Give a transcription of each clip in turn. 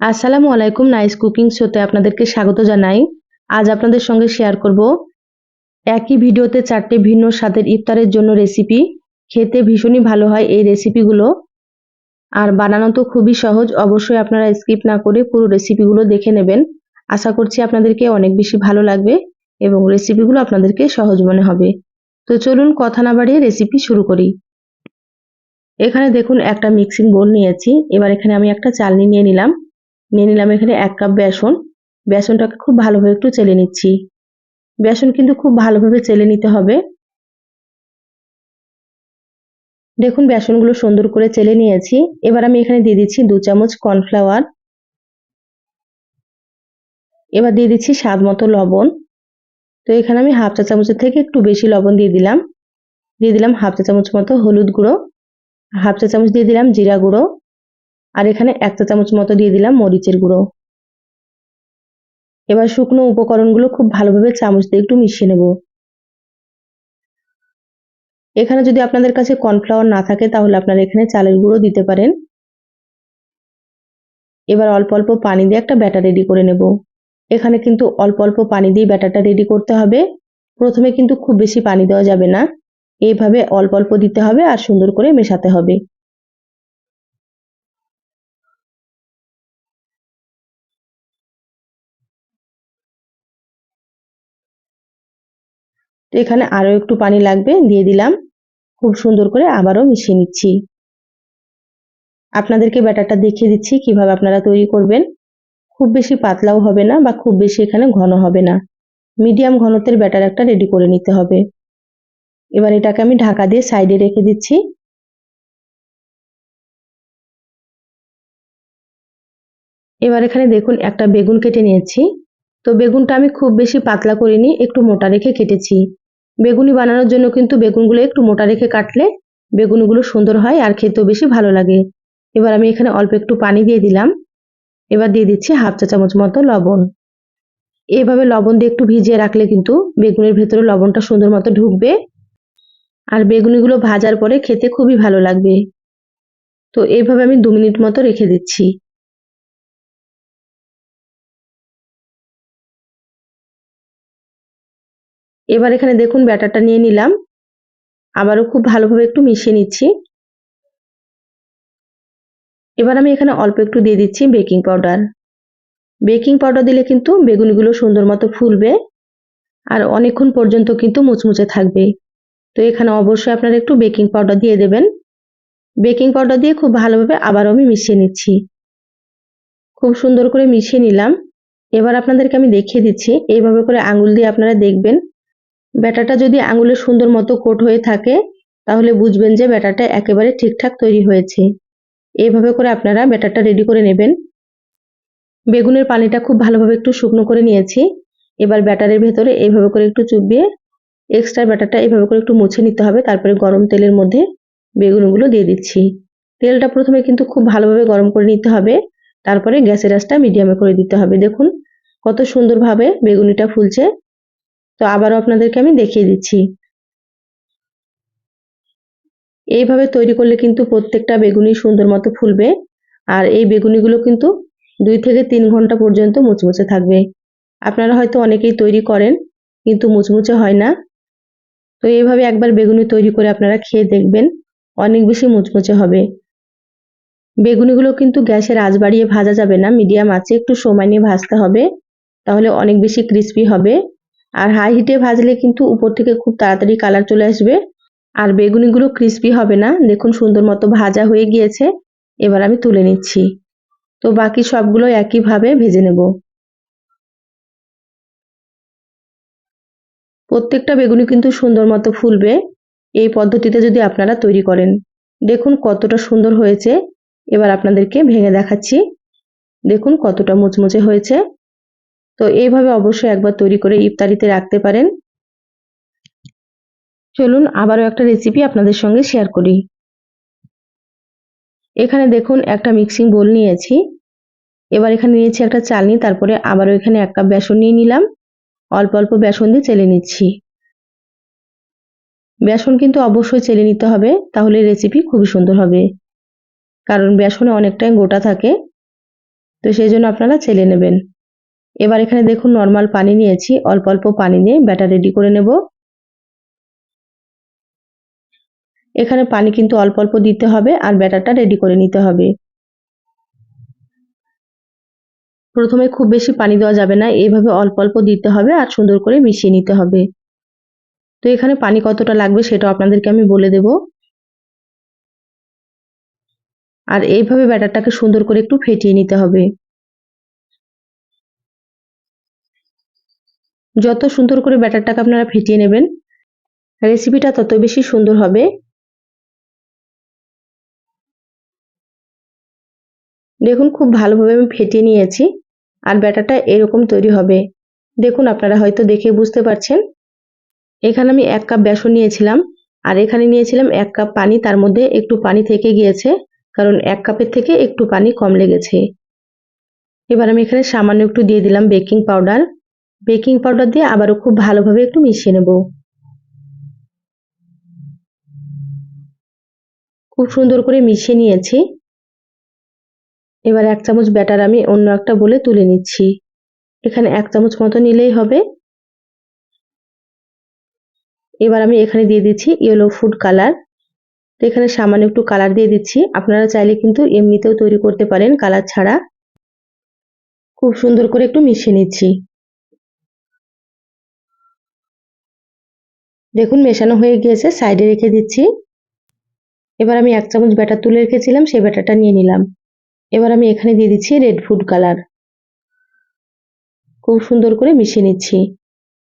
আসসালামু আলাইকুম nice cooking শোতে আপনাদেরকে স্বাগত জানাই। আজ আপনাদের সঙ্গে শেয়ার করব একই ভিডিওতে চারটে ভিন্ন স্বাদের ইফতারের জন্য রেসিপি। খেতে ভীষণই ভালো হয় এই রেসিপিগুলো। আর বানানো তো খুবই সহজ, অবশ্যই আপনারা স্কিপ না করে পুরো রেসিপিগুলো দেখে নেবেন। আশা করছি আপনাদেরকে অনেক বেশি ভালো লাগবে এবং রেসিপিগুলো আপনাদেরকে সহজ মনে হবে। তো চলুন কথা না বাড়িয়ে রেসিপি শুরু করি। এখানে দেখুন একটা মিক্সিং বোল নিয়েছি। এবার এখানে আমি একটা চালনি নিয়ে নিলাম। নিয়ে নিলাম এখানে এক কাপ বেসন। বেসনটাকে খুব ভালোভাবে একটু চেলে নিচ্ছি। বেসন কিন্তু খুব ভালোভাবে চেলে নিতে হবে। দেখুন, বেসনগুলো সুন্দর করে চেলে নিয়েছি। এবার আমি এখানে দিয়ে দিচ্ছি দু চামচ কর্নফ্লাওয়ার। এবার দিয়ে দিচ্ছি স্বাদ মতো লবণ। তো এখানে আমি হাফ চা চামচের থেকে একটু বেশি লবণ দিয়ে দিলাম। দিয়ে দিলাম হাফ চা চামচ মতো হলুদ গুঁড়ো। হাফ চা চামচ দিয়ে দিলাম জিরা গুঁড়ো। আর এখানে এক চা চামচ মতো দিয়ে দিলাম মরিচের গুঁড়ো। এবার শুকনো উপকরণগুলো খুব ভালোভাবে চামচ দিয়ে একটু মিশিয়ে নেব। এখানে যদি আপনাদের কাছে কর্নফ্লাওয়ার না থাকে তাহলে আপনারা এখানে চালের গুঁড়ো দিতে পারেন। এবার অল্প অল্প পানি দিয়ে একটা ব্যাটার রেডি করে নেব। এখানে কিন্তু অল্প অল্প পানি দিয়ে ব্যাটারটা রেডি করতে হবে। প্রথমে কিন্তু খুব বেশি পানি দেওয়া যাবে না। এইভাবে অল্প অল্প দিতে হবে আর সুন্দর করে মেশাতে হবে। এখানে আরও একটু পানি লাগবে, দিয়ে দিলাম। খুব সুন্দর করে আবারও মিশিয়ে নিচ্ছি। আপনাদেরকে ব্যাটারটা দেখিয়ে দিচ্ছি কীভাবে আপনারা তৈরি করবেন। খুব বেশি পাতলাও হবে না বা খুব বেশি এখানে ঘন হবে না। মিডিয়াম ঘনত্বের ব্যাটার একটা রেডি করে নিতে হবে। এবার এটাকে আমি ঢাকা দিয়ে সাইডে রেখে দিচ্ছি। এবার এখানে দেখুন একটা বেগুন কেটে নিয়েছি। তো বেগুনটা আমি খুব বেশি পাতলা করিনি, একটু মোটা রেখে কেটেছি। বেগুনি বানানোর জন্য কিন্তু বেগুনগুলো একটু মোটা রেখে কাটলে বেগুনগুলো সুন্দর হয় আর খেতেও বেশি ভালো লাগে। এবার আমি এখানে অল্প একটু পানি দিয়ে দিলাম। এবার দিয়ে দিচ্ছি হাফ চা চামচ মতো লবণ। এভাবে লবণ দিয়ে একটু ভিজিয়ে রাখলে কিন্তু বেগুনের ভেতরে লবণটা সুন্দর মতো ঢুকবে। আর বেগুনিগুলো ভাজার পরে খেতে খুবই ভালো লাগবে। তো এইভাবে আমি দু মিনিট মতো রেখে দিচ্ছি। এবার এখানে দেখুন ব্যাটারটা নিয়ে নিলাম। আবারও খুব ভালোভাবে একটু মিশিয়ে নিচ্ছি। এবার আমি এখানে অল্প একটু দিয়ে দিচ্ছি বেকিং পাউডার। বেকিং পাউডার দিলে কিন্তু বেগুনগুলো সুন্দর মতো ফুলবে আর অনেকক্ষণ পর্যন্ত কিন্তু মুচমুচে থাকবে। তো এখানে অবশ্যই আপনারা একটু বেকিং পাউডার দিয়ে দেবেন। বেকিং পাউডার দিয়ে খুব ভালোভাবে আবারও আমি মিশিয়ে নিচ্ছি। খুব সুন্দর করে মিশিয়ে নিলাম। এবার আপনাদেরকে আমি দেখিয়ে দিচ্ছি। এইভাবে করে আঙুল দিয়ে আপনারা দেখবেন ব্যাটারটা যদি আঙুলে সুন্দর মতো কোট হয়ে থাকে, তাহলে বুঝবেন যে ব্যাটারটা একেবারে ঠিকঠাক তৈরি হয়েছে। এইভাবে করে আপনারা ব্যাটারটা রেডি করে নেবেন। বেগুনের পানিটা খুব ভালোভাবে একটু শুকনো করে নিয়েছি। এবার ব্যাটারের ভেতরে এইভাবে করে একটু চুবিয়ে এক্সট্রা ব্যাটারটা এইভাবে করে একটু মুছে নিতে হবে। তারপরে গরম তেলের মধ্যে বেগুনগুলো দিয়ে দিচ্ছি। তেলটা প্রথমে কিন্তু খুব ভালোভাবে গরম করে নিতে হবে। তারপরে গ্যাসের আঁচটা মিডিয়ামে করে দিতে হবে। দেখুন কত সুন্দরভাবে বেগুনিটা ফুলছে। তো আবারও আপনাদেরকে আমি দেখিয়ে দিচ্ছি। এইভাবে তৈরি করলে কিন্তু প্রত্যেকটা বেগুনি সুন্দর মতো ফুলবে। আর এই বেগুনিগুলো কিন্তু দুই থেকে তিন ঘণ্টা পর্যন্ত মুচমুচে থাকবে। আপনারা হয়তো অনেকেই তৈরি করেন, কিন্তু মুচমুচে হয় না। তো এইভাবে একবার বেগুনি তৈরি করে আপনারা খেয়ে দেখবেন, অনেক বেশি মুচমুচে হবে। বেগুনিগুলো কিন্তু গ্যাসের আঁচ বাড়িয়ে ভাজা যাবে না, মিডিয়াম আছে একটু সময় নিয়ে ভাজতে হবে, তাহলে অনেক বেশি ক্রিস্পি হবে। আর হাই হিটে ভাজলে কিন্তু উপর থেকে খুব তাড়াতাড়ি কালার চলে আসবে। আর বেগুনিগুলো ক্রিস্পি হবে না। দেখুন সুন্দর মতো ভাজা হয়ে গিয়েছে। এবার আমি তুলে নিচ্ছি। তো বাকি সবগুলো একইভাবে ভেজে নেব। প্রত্যেকটা বেগুনি কিন্তু সুন্দর মতো ফুলবে। এই পদ্ধতিতে যদি আপনারা তৈরি করেন। দেখুন কতটা সুন্দর হয়েছে। এবার আপনাদেরকে ভেঙে দেখাচ্ছি। দেখুন কতটা মুচমুচে হয়েছে। তো এইভাবে অবশ্যই একবার তৈরি করে ইফতারিতে রাখতে পারেন। চলুন আবারও একটা রেসিপি আপনাদের সঙ্গে শেয়ার করি। এখানে দেখুন একটা মিক্সিং বোল নিয়েছি। এবার এখানে নিয়েছি একটা চালনি, তারপরে আবারও এখানে এক কাপ বেসন নিয়ে নিলাম। অল্প অল্প বেসন দিয়ে চেলে নিচ্ছি। বেসন কিন্তু অবশ্যই চেলে নিতে হবে, তাহলে রেসিপি খুবই সুন্দর হবে। কারণ বেসনে অনেকটাই গোটা থাকে, তো সেই জন্য আপনারা চেলে নেবেন। এবার এখানে দেখুন নর্মাল পানি নিয়েছি, অল্প অল্প পানি নিয়ে ব্যাটার রেডি করে নেব। এখানে পানি কিন্তু অল্প অল্প দিতে হবে আর ব্যাটারটা রেডি করে নিতে হবে। প্রথমে খুব বেশি পানি দেওয়া যাবে না, এইভাবে অল্প অল্প দিতে হবে আর সুন্দর করে মিশিয়ে নিতে হবে। তো এখানে পানি কতটা লাগবে সেটা আপনাদেরকে আমি বলে দেব। আর এইভাবে ব্যাটারটাকে সুন্দর করে একটু ফেটিয়ে নিতে হবে। যত সুন্দর করে ব্যাটারটাকে আপনারা ফেটিয়ে নেবেন রেসিপিটা তত বেশি সুন্দর হবে। দেখুন, খুব ভালোভাবে আমি ফেটিয়ে নিয়েছি আর ব্যাটারটা এরকম তৈরি হবে। দেখুন, আপনারা হয়তো দেখে বুঝতে পারছেন। এখানে আমি এক কাপ বেসন নিয়েছিলাম আর এখানে নিয়েছিলাম এক কাপ পানি, তার মধ্যে একটু পানি থেকে গিয়েছে, কারণ এক কাপের থেকে একটু পানি কম লেগেছে। এবার আমি এখানে সামান্য একটু দিয়ে দিলাম বেকিং পাউডার। বেকিং পাউডার দিয়ে আবারও খুব ভালোভাবে একটু মিশিয়ে নেব। খুব সুন্দর করে মিশিয়ে নিয়েছি। এবার এক চামচ ব্যাটার আমি অন্য একটা বলে তুলে নিচ্ছি। এখানে এক চামচ মতো নিলেই হবে। এবার আমি এখানে দিয়ে দিচ্ছি ইয়েলো ফুড কালার। তো এখানে সামান্য একটু কালার দিয়ে দিচ্ছি। আপনারা চাইলে কিন্তু এমনিতেও তৈরি করতে পারেন কালার ছাড়া। খুব সুন্দর করে একটু মিশিয়ে নিচ্ছি। দেখুন, মেশানো হয়ে গিয়েছে সাইডে রেখে দিচ্ছি। এবার আমি এক চামচ ব্যাটার তুলে রেখেছিলাম, সেই ব্যাটারটা নিয়ে নিলাম। এবার আমি এখানে দিয়ে দিচ্ছি রেড ফুড কালার খুব সুন্দর করে মিশিয়ে নিচ্ছি।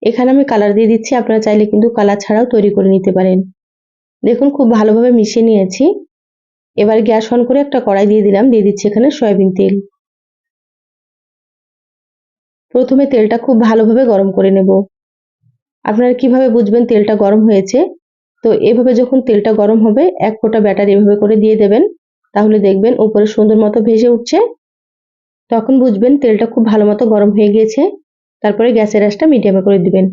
এখানে আমি কালার দিয়ে দিচ্ছি, আপনারা চাইলে কিন্তু কালার ছাড়াও তৈরি করে নিতে পারেন। দেখুন, খুব ভালোভাবে মিশিয়ে নিয়েছি। এবার গ্যাস অন করে একটা কড়াই দিয়ে দিলাম, দিয়ে দিচ্ছি এখানে সয়াবিন তেল। প্রথমে তেলটা খুব ভালোভাবে গরম করে নেব। আপনারা কীভাবে বুঝবেন তেলটা গরম হয়েছে? তো এভাবে যখন তেলটা গরম হবে, এক ফোঁটা ব্যাটার এভাবে করে দিয়ে দেবেন। তাহলে দেখবেন উপরে সুন্দর মতো ভেসে উঠছে। তখন বুঝবেন তেলটা খুব ভালো মতো গরম হয়ে গিয়েছে। তারপরে গ্যাসের আঁচটা মিডিয়ামে করে দিবেন।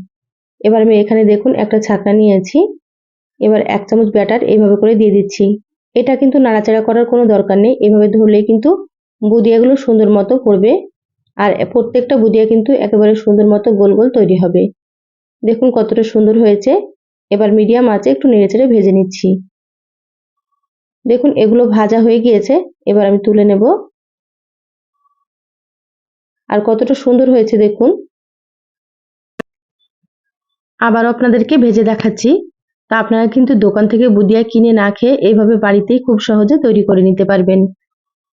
এবার আমি এখানে দেখুন একটা ছাকনা নিয়েছি। এবার এক চামচ ব্যাটার এইভাবে করে দিয়ে দিচ্ছি। এটা কিন্তু নাড়াচাড়া করার কোনো দরকার নেই। এভাবে ধরলেই কিন্তু বুদিয়াগুলো সুন্দর মতো পড়বে। আর প্রত্যেকটা বুদিয়া কিন্তু একেবারে সুন্দর মতো গোল গোল তৈরি হবে। দেখুন কতটা সুন্দর হয়েছে। এবার মিডিয়াম আঁচে একটু নেড়েচেড়ে ভেজে নিচ্ছি। দেখুন এগুলো ভাজা হয়ে গিয়েছে, এবার আমি তুলে নেব। আর কতটা সুন্দর হয়েছে দেখুন। আবার আপনাদেরকে ভেজে দেখাচ্ছি। তা আপনারা কিন্তু দোকান থেকে বুদিয়া কিনে না খেয়ে এইভাবে বাড়িতেই খুব সহজে তৈরি করে নিতে পারবেন।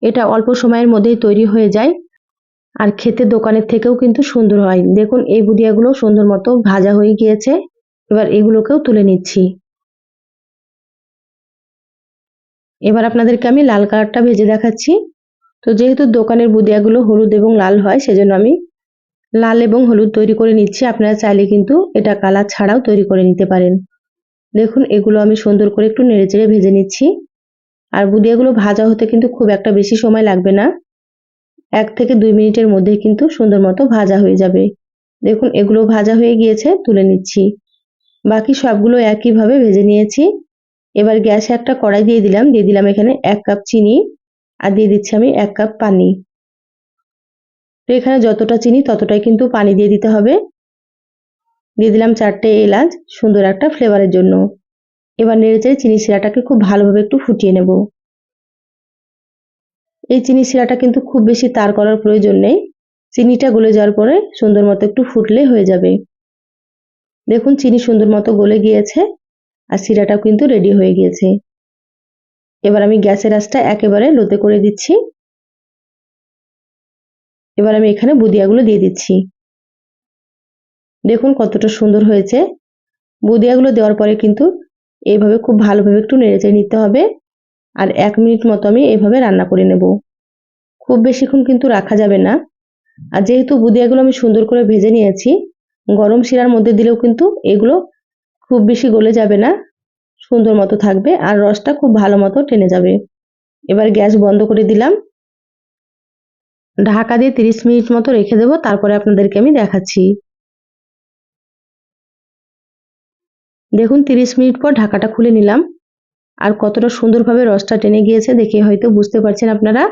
এটা অল্প সময়ের মধ্যেই তৈরি হয়ে যায়। আর খেতে দোকানের থেকেও কিন্তু সুন্দর হয়। দেখুন, এই বুদিয়াগুলো সুন্দর মতো ভাজা হয়ে গিয়েছে। এবার এগুলোকেও তুলে নিচ্ছি। এবার আপনাদেরকে আমি লাল কালারটা ভেজে দেখাচ্ছি। তো যেহেতু দোকানের বুদিয়াগুলো হলুদ এবং লাল হয়, সেজন্য আমি লাল এবং হলুদ তৈরি করে নিচ্ছি। আপনারা চাইলে কিন্তু এটা কালার ছাড়াও তৈরি করে নিতে পারেন। দেখুন, এগুলো আমি সুন্দর করে একটু নেড়েচেড়ে ভেজে নিচ্ছি। আর বুদিয়াগুলো ভাজা হতে কিন্তু খুব একটা বেশি সময় লাগবে না। এক থেকে দুই মিনিটের মধ্যে কিন্তু সুন্দর মতো ভাজা হয়ে যাবে। দেখুন, এগুলো ভাজা হয়ে গিয়েছে, তুলে নিচ্ছি। বাকি সবগুলো একইভাবে ভেজে নিয়েছি। এবার গ্যাসে একটা কড়াই দিয়ে দিলাম দিয়ে দিলাম এখানে এক কাপ চিনি আর দিয়ে দিচ্ছি আমি এক কাপ পানি। তো এখানে যতটা চিনি ততটাই কিন্তু পানি দিয়ে দিতে হবে। দিয়ে দিলাম চারটে এলাচ, সুন্দর একটা ফ্লেভারের জন্য। এবার নেড়েচেড়ে চিনি শিরাটাকে খুব ভালোভাবে একটু ফুটিয়ে নেব। এই চিনি শিরাটা কিন্তু খুব বেশি তার করার প্রয়োজন নেই। চিনিটা গলে যাওয়ার পরে সুন্দর মতো একটু ফুটলে হয়ে যাবে। দেখুন, চিনি সুন্দর মতো গলে গিয়েছে আর শিরাটাও কিন্তু রেডি হয়ে গিয়েছে। এবার আমি গ্যাসের আঁচটা একেবারে লোতে করে দিচ্ছি। এবার আমি এখানে বুদিয়াগুলো দিয়ে দিচ্ছি। দেখুন, কতটা সুন্দর হয়েছে। বুদিয়াগুলো দেওয়ার পরে কিন্তু এইভাবে খুব ভালোভাবে একটু নেড়েচেড়ে নিতে হবে। আর এক মিনিট মতো আমি এভাবে রান্না করে নেব। খুব বেশিক্ষণ কিন্তু রাখা যাবে না। আর যেহেতু বুদিয়াগুলো আমি সুন্দর করে ভেজে নিয়েছি, গরম শিরার মধ্যে দিলেও কিন্তু এগুলো খুব বেশি গলে যাবে না, সুন্দর মতো থাকবে আর রসটা খুব ভালো মতো টেনে যাবে। এবার গ্যাস বন্ধ করে দিলাম। ঢাকা দিয়ে তিরিশ মিনিট মতো রেখে দেবো, তারপরে আপনাদেরকে আমি দেখাচ্ছি। দেখুন, তিরিশ মিনিট পর ঢাকাটা খুলে নিলাম। আর কতটা সুন্দরভাবে রসটা টেনে গিয়েছে দেখে হয়তো বুঝতে পারছেন আপনারা।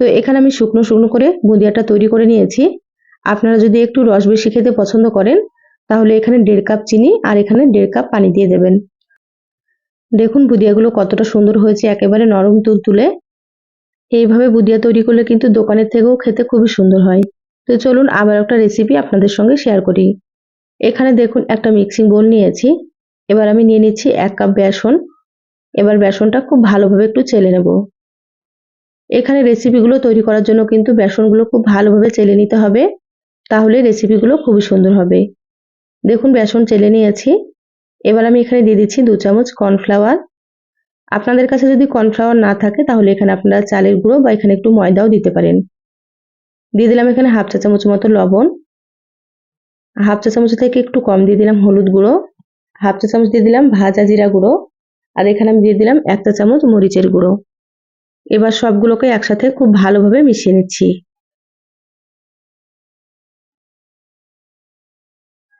তো এখানে আমি শুকনো শুকনো করে বুঁদিয়াটা তৈরি করে নিয়েছি। আপনারা যদি একটু রস বেশি খেতে পছন্দ করেন, তাহলে এখানে দেড় কাপ চিনি আর এখানে দেড় কাপ পানি দিয়ে দেবেন। দেখুন বুদিয়াগুলো কতটা সুন্দর হয়েছে একেবারে নরম তুল তুলে এইভাবে বুদিয়া তৈরি করলে কিন্তু দোকানের থেকেও খেতে খুবই সুন্দর হয়। তো চলুন আবার একটা রেসিপি আপনাদের সঙ্গে শেয়ার করি। এখানে দেখুন একটা মিক্সিং বোল নিয়েছি। এবার আমি নিয়ে নিচ্ছি এক কাপ বেসন। এবার বেসনটা খুব ভালোভাবে একটু চেলে নেব। এখানে রেসিপিগুলো তৈরি করার জন্য কিন্তু বেসনগুলো খুব ভালোভাবে চেলে নিতে হবে, তাহলে রেসিপিগুলো খুবই সুন্দর হবে। দেখুন, বেসন চেলে নিয়েছি। এবার আমি এখানে দিয়ে দিচ্ছি দু চামচ কর্নফ্লাওয়ার। আপনাদের কাছে যদি কর্নফ্লাওয়ার না থাকে, তাহলে এখানে আপনারা চালের গুঁড়ো বা এখানে একটু ময়দাও দিতে পারেন। দিয়ে দিলাম এখানে হাফ চা চামচ মতো লবণ। হাফ চা চামচ থেকে একটু কম দিয়ে দিলাম হলুদ গুঁড়ো। হাফ চা চামচ দিয়ে দিলাম ভাজা জিরা গুঁড়ো। আর এখানে আমি দিয়ে দিলাম এক চা চামচ মরিচের গুঁড়ো। এবার সবগুলোকে একসাথে খুব ভালোভাবে মিশিয়ে নিচ্ছি।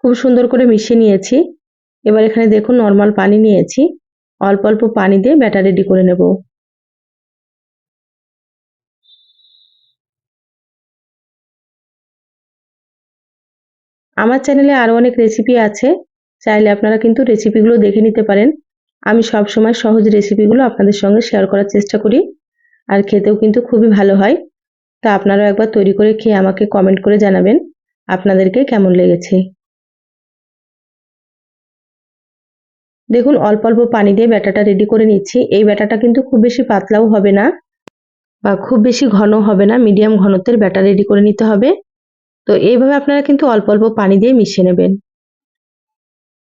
খুব সুন্দর করে মিশিয়ে নিয়েছি। এবার এখানে দেখুন নর্মাল পানি নিয়েছি। অল্প অল্প পানি দিয়ে ব্যাটার রেডি করে নেব। আমার চ্যানেলে আরও অনেক রেসিপি আছে। চাইলে আপনারা কিন্তু রেসিপিগুলো দেখে নিতে পারেন। আমি সব সময় সহজ রেসিপিগুলো আপনাদের সঙ্গে শেয়ার করার চেষ্টা করি। আর খেতেও কিন্তু খুবই ভালো হয়। তা আপনারাও একবার তৈরি করে খেয়ে আমাকে কমেন্ট করে জানাবেন, আপনাদেরকে কেমন লেগেছে। দেখুন, অল্প অল্প পানি দিয়ে ব্যাটাটা রেডি করে নিচ্ছি। এই ব্যাটাটা কিন্তু খুব বেশি পাতলাও হবে না বা খুব বেশি ঘন হবে না। মিডিয়াম ঘনত্বের ব্যাটা রেডি করে নিতে হবে। তো এইভাবে আপনারা কিন্তু অল্প অল্প পানি দিয়ে মিশিয়ে নেবেন।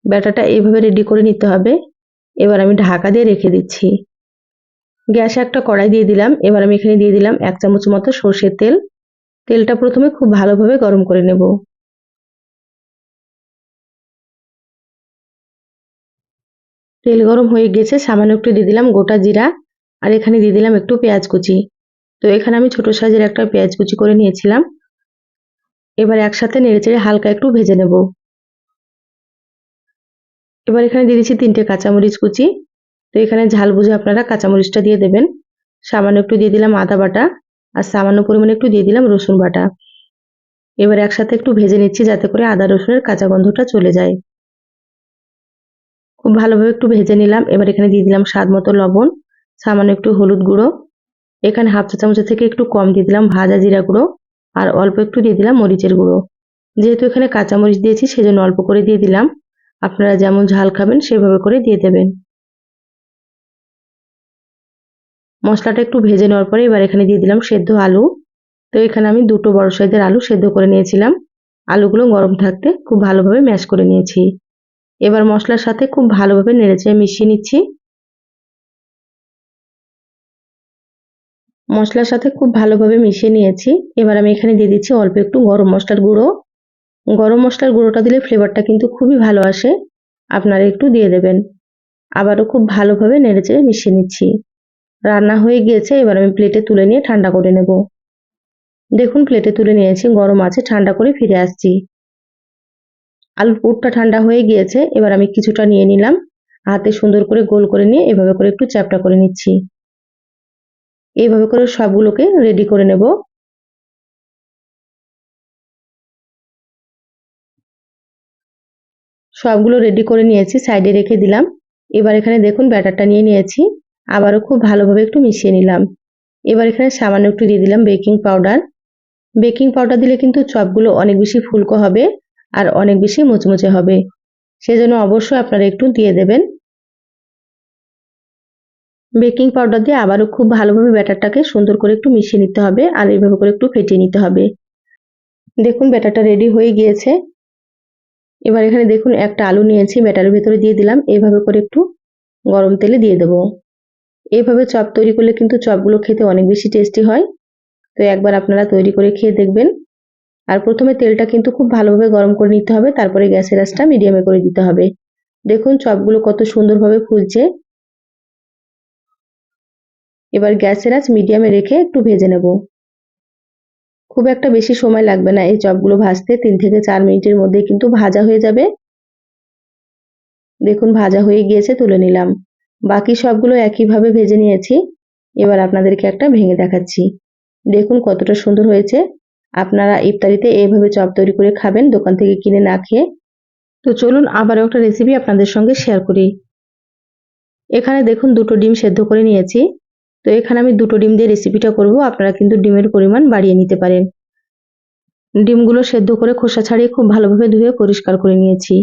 ব্যাটাটা এইভাবে রেডি করে নিতে হবে। এবার আমি ঢাকা দিয়ে রেখে দিচ্ছি। গ্যাসে একটা কড়াই দিয়ে দিলাম। এবার আমি এখানে দিয়ে দিলাম এক চামচ মতো সর্ষের তেল। তেলটা প্রথমে খুব ভালোভাবে গরম করে নেব। তেল গরম হয়ে গেছে, সামান্য একটু দিয়ে দিলাম গোটা জিরা। আর এখানে দিয়ে দিলাম একটু পেঁয়াজ কুচি। তো এখানে আমি ছোট সাইজের একটা পেঁয়াজ কুচি করে নিয়েছিলাম। এবার একসাথে নেড়েচেড়ে হালকা একটু ভেজে নেব। এবার এখানে দিয়ে দিচ্ছি তিনটে কাঁচামরিচ কুচি। তো এখানে ঝাল বুঝে আপনারা কাঁচামরিচটা দিয়ে দেবেন। সামান্য একটু দিয়ে দিলাম আদা বাটা আর সামান্য পরিমাণে একটু দিয়ে দিলাম রসুন বাটা। এবার একসাথে একটু ভেজে নিচ্ছি যাতে করে আদা রসুনের কাঁচা গন্ধটা চলে যায়। খুব ভালোভাবে একটু ভেজে নিলাম। এবার এখানে দিয়ে দিলাম স্বাদ মতো লবণ, সামান্য একটু হলুদ গুঁড়ো। এখানে হাফ চা চামচ থেকে একটু কম দিয়ে দিলাম ভাজা জিরা গুঁড়ো আর অল্প একটু দিয়ে দিলাম মরিচের গুঁড়ো। যেহেতু এখানে কাঁচামরিচ দিয়েছি, সেজন্য অল্প করে দিয়ে দিলাম। আপনারা যেমন ঝাল খাবেন, সেভাবে করে দিয়ে দেবেন। মশলাটা একটু ভেজে নেওয়ার পরে এবার এখানে দিয়ে দিলাম সেদ্ধ আলু। তো এখানে আমি দুটো বড় সাইজের আলু সেদ্ধ করে নিয়েছিলাম। আলুগুলো গরম থাকতে খুব ভালোভাবে ম্যাশ করে নিয়েছি। এবার মশলার সাথে খুব ভালোভাবে নেড়েচেড়ে মিশিয়ে নিচ্ছি। মশলার সাথে খুব ভালোভাবে মিশিয়ে নিয়েছি। এবার আমি এখানে দিয়ে দিচ্ছি অল্প একটু গরম মশলার গুঁড়ো। গরম মশলার গুঁড়োটা দিলে ফ্লেভারটা কিন্তু খুবই ভালো আসে। আপনারা একটু দিয়ে দেবেন। আবারও খুব ভালোভাবে নেড়েচেড়ে মিশিয়ে নিচ্ছি। রান্না হয়ে গিয়েছে, এবার আমি প্লেটে তুলে নিয়ে ঠান্ডা করে নেব। দেখুন প্লেটে তুলে নিয়েছি, গরম আছে, ঠান্ডা করে ফিরে আসছি। আলুর পুরটা ঠান্ডা হয়ে গিয়েছে, এবার আমি কিছুটা নিয়ে নিলাম। হাতে সুন্দর করে গোল করে নিয়ে এভাবে করে একটু চ্যাপটা করে নিচ্ছি। এইভাবে করে সবগুলোকে রেডি করে নেব। সবগুলো রেডি করে নিয়েছি সাইডে রেখে দিলাম। এবার এখানে দেখুন ব্যাটারটা নিয়ে নিয়েছি। আবারও খুব ভালোভাবে একটু মিশিয়ে নিলাম। এবার এখানে সামান্য একটু দিয়ে দিলাম বেকিং পাউডার বেকিং পাউডার দিলে কিন্তু চপগুলো অনেক বেশি ফুলকো হবে আর অনেক বেশি মুচমুচে হবে। সেজন্য অবশ্যই আপনারা একটু দিয়ে দেবেন। বেকিং পাউডার দিয়ে আবারও খুব ভালোভাবে ব্যাটারটাকে সুন্দর করে একটু মিশিয়ে নিতে হবে আর এইভাবে করে একটু ফেটিয়ে নিতে হবে। দেখুন ব্যাটারটা রেডি হয়ে গিয়েছে। এবার এখানে দেখুন, একটা আলু নিয়েছি ব্যাটারের ভেতরে দিয়ে দিলাম। এইভাবে করে একটু গরম তেলে দিয়ে দেবো। এইভাবে চপ তৈরি করলে কিন্তু চপগুলো খেতে অনেক বেশি টেস্টি হয়। তো একবার আপনারা তৈরি করে খেয়ে দেখবেন। আর প্রথমে তেলটা কিন্তু খুব ভালোভাবে গরম করে নিতে হবে, তারপরে গ্যাসের আঁচটা মিডিয়ামে করে দিতে হবে। দেখুন, চপগুলো কত সুন্দরভাবে ফুলছে। এবার গ্যাসের আঁচ মিডিয়ামে রেখে একটু ভেজে নেব। খুব একটা বেশি সময় লাগবে না এই চপগুলো ভাজতে। তিন থেকে চার মিনিটের মধ্যে কিন্তু ভাজা হয়ে যাবে। দেখুন, ভাজা হয়ে গিয়েছে, তুলে নিলাম। বাকি সবগুলো একইভাবে ভেজে নিয়েছি। এবার আপনাদেরকে একটা ভেঙে দেখাচ্ছি। দেখুন, কতটা সুন্দর হয়েছে। আপনারা ইফতারিতে এইভাবে চপ তৈরি করে খাবেন, দোকান থেকে কিনে না খেয়ে। তো চলুন, আবারও একটা রেসিপি আপনাদের সঙ্গে শেয়ার করি। এখানে দেখুন, দুটো ডিম সেদ্ধ করে নিয়েছি। তো এখানে আমি দুটো ডিম দিয়ে রেসিপিটা করব। আপনারা কিন্তু ডিমের পরিমাণ বাড়িয়ে নিতে পারেন। ডিমগুলো সেদ্ধ করে খোসা ছাড়িয়ে খুব ভালোভাবে ধুয়ে পরিষ্কার করে নিয়েছি।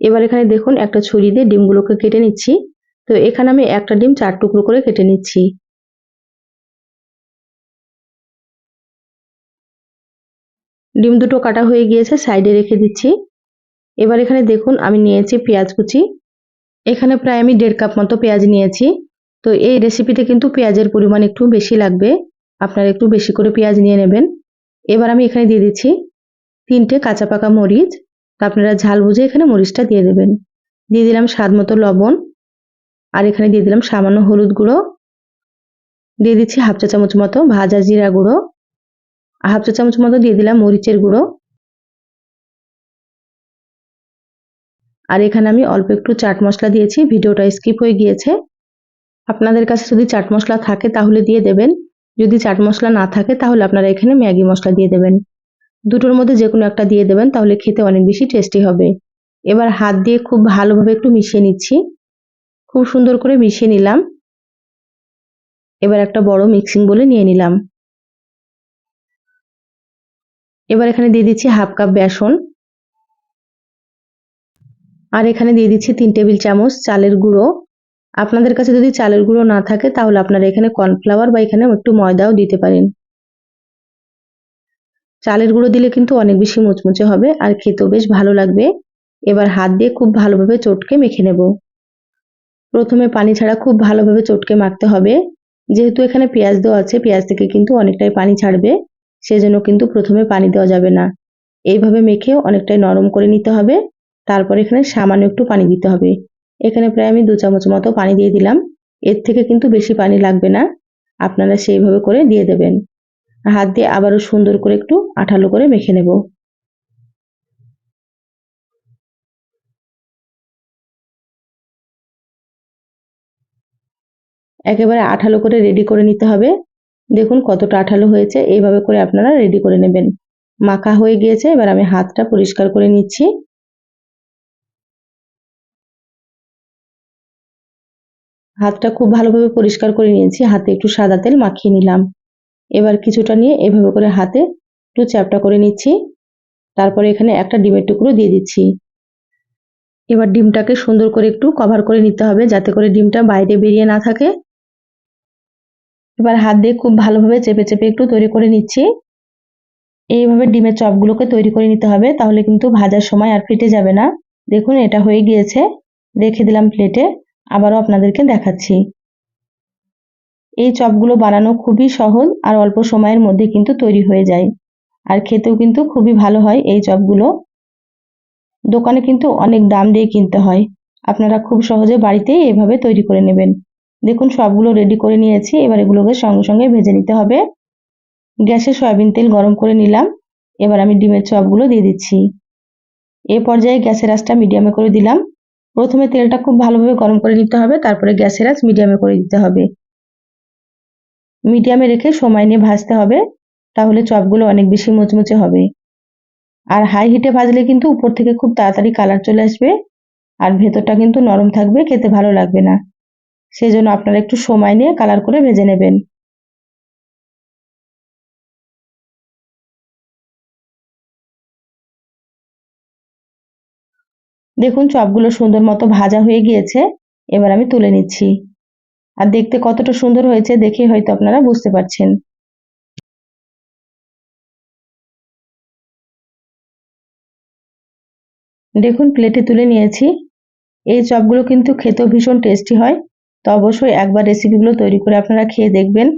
এবার এখানে দেখুন, একটা ছুরি দিয়ে ডিমগুলোকে কেটে নিচ্ছি। তো এখানে আমি একটা ডিম চার টুকরো করে কেটে নিচ্ছি। ডিম দুটো কাটা হয়ে গিয়েছে, সাইডে রেখে দিচ্ছি। এবার এখানে দেখুন, আমি নিয়েছি পেঁয়াজ কুচি। এখানে প্রায় আমি দেড় কাপ মতো পেঁয়াজ নিয়েছি। তো এই রেসিপিতে কিন্তু পেঁয়াজের পরিমাণ একটু বেশি লাগবে। আপনারা একটু বেশি করে পেঁয়াজ নিয়ে নেবেন। এবার আমি এখানে দিয়ে দিচ্ছি তিনটে কাঁচা পাকা মরিচ। তা আপনারা ঝাল বুঝে এখানে মরিচটা দিয়ে দেবেন। দিয়ে দিলাম স্বাদ মতো লবণ। আর এখানে দিয়ে দিলাম সামান্য হলুদ গুঁড়ো। দিয়ে দিচ্ছি হাফ চা চামচ মতো ভাজা জিরা গুঁড়ো। হাফ চা চামচ মতো দিয়ে দিলাম মরিচের গুঁড়ো। আর এখানে আমি অল্প একটু চাট মশলা দিয়েছি। ভিডিওটা স্কিপ হয়ে গিয়েছে। আপনাদের কাছে যদি চাট মশলা থাকে তাহলে দিয়ে দেবেন। যদি চাট মশলা না থাকে তাহলে আপনারা এখানে ম্যাগি মশলা দিয়ে দেবেন। দুটোর মধ্যে যে কোনো একটা দিয়ে দেবেন তাহলে খেতে অনেক বেশি টেস্টি হবে। এবার হাত দিয়ে খুব ভালোভাবে একটু মিশিয়ে নিচ্ছি। খুব সুন্দর করে মিশিয়ে নিলাম। এবার একটা বড় মিক্সিং বলে নিয়ে নিলাম। এবার এখানে দিয়ে দিচ্ছি হাফ কাপ বেসন। আর এখানে দিয়ে দিচ্ছি তিন টেবিল চামচ চালের গুঁড়ো। আপনাদের কাছে যদি চালের গুঁড়ো না থাকে, তাহলে আপনারা এখানে কর্নফ্লাওয়ার বা এখানে একটু ময়দাও দিতে পারেন। চালের গুঁড়ো দিলে কিন্তু অনেক বেশি মুচমুচে হবে আর খেতেও বেশ ভালো লাগবে। এবার হাত দিয়ে খুব ভালোভাবে চটকে মেখে নেব। প্রথমে পানি ছাড়া খুব ভালোভাবে চটকে মাখতে হবে। যেহেতু এখানে পেঁয়াজ দেওয়া আছে, পেঁয়াজ থেকে কিন্তু অনেকটাই পানি ছাড়বে, সেজন্য কিন্তু প্রথমে পানি দেওয়া যাবে না। এইভাবে মেখেও অনেকটাই নরম করে নিতে হবে। তারপর এখানে সামান্য একটু পানি দিতে হবে। এখানে প্রায় আমি দু চামচ মতো পানি দিয়ে দিলাম। এর থেকে কিন্তু বেশি পানি লাগবে না। আপনারা সেইভাবে করে দিয়ে দেবেন। হাত দিয়ে আবারও সুন্দর করে একটু আঠালো করে মেখে নেব। একেবারে আঠালো করে রেডি করে নিতে হবে। দেখুন কতটা আঠালো হয়েছে। এইভাবে করে আপনারা রেডি করে নেবেন। মাখা হয়ে গিয়েছে। এবার আমি হাতটা পরিষ্কার করে নিচ্ছি। হাতটা খুব ভালোভাবে পরিষ্কার করে নিয়েছি। হাতে একটু সাদা তেল মাখিয়ে নিলাম। এবার কিছুটা নিয়ে এভাবে করে হাতে একটু চ্যাপটা করে নিচ্ছি। তারপরে এখানে একটা ডিমের টুকরো দিয়ে দিচ্ছি। এবার ডিমটাকে সুন্দর করে একটু কভার করে নিতে হবে যাতে করে ডিমটা বাইরে বেরিয়ে না থাকে। এবার হাত দিয়ে খুব ভালোভাবে চেপে চেপে একটু তৈরি করে নিচ্ছি। এইভাবে ডিমের চপগুলোকে তৈরি করে নিতে হবে, তাহলে কিন্তু ভাজার সময় আর ফেটে যাবে না। দেখুন, এটা হয়ে গিয়েছে। রেখে দিলাম প্লেটে আবারও আপনাদেরকে দেখাচ্ছি। এই চপগুলো বানানো খুবই সহজ আর অল্প সময়ের মধ্যে কিন্তু তৈরি হয়ে যায়। আর খেতেও কিন্তু খুবই ভালো হয় এই চপগুলো। দোকানে কিন্তু অনেক দাম দিয়ে কিনতে হয়। আপনারা খুব সহজে বাড়িতেই এভাবে তৈরি করে নেবেন। দেখুন, সবগুলো রেডি করে নিয়েছি। এবার এগুলোকে সঙ্গে সঙ্গে ভেজে নিতে হবে। গ্যাসে সয়াবিন তেল গরম করে নিলাম। এবার আমি ডিমের চপগুলো দিয়ে দিচ্ছি। এ পর্যায়ে গ্যাসের আঁচটা মিডিয়ামে করে দিলাম। প্রথমে তেলটা খুব ভালোভাবে গরম করে নিতে হবে, তারপরে গ্যাসের আঁচ মিডিয়ামে করে দিতে হবে। মিডিয়ামে রেখে সময় নিয়ে ভাজতে হবে, তাহলে চপগুলো অনেক বেশি মুচমুচে হবে। আর হাই হিটে ভাজলে কিন্তু উপর থেকে খুব তাড়াতাড়ি কালার চলে আসবে, আর ভেতরটা কিন্তু নরম থাকবে, খেতে ভালো লাগবে না। সেই জন্য আপনারা একটু সময় নিয়ে কালার করে ভেজে নেবেন। দেখুন, চপগুলো সুন্দর মতো ভাজা হয়ে গিয়েছে। এবার আমি তুলে নিচ্ছি। আর দেখতে কতটা সুন্দর হয়েছে দেখে হয়তো আপনারা বুঝতে পারছেন। দেখুন, প্লেটে তুলে নিয়েছি। এই চপগুলো কিন্তু খেতেও ভীষণ টেস্টি হয়। তো অবশ্যই একবার রেসিপিগুলো তৈরি করে আপনারা খেয়ে দেখবেন।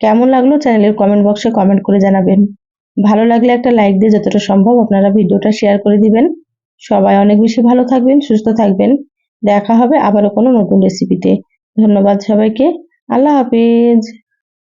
কেমন লাগল চ্যানেলের কমেন্ট বক্সে কমেন্ট করে জানাবেন। ভালো লাগলে একটা লাইক দিয়ে যতটা সম্ভব আপনারা ভিডিওটা শেয়ার করে দিবেন। সবাই অনেক বেশি ভালো থাকবেন, সুস্থ থাকবেন। দেখা হবে আবারও কোনো নতুন রেসিপিতে ধন্যবাদ সবাইকে। আল্লাহ হাফিজ।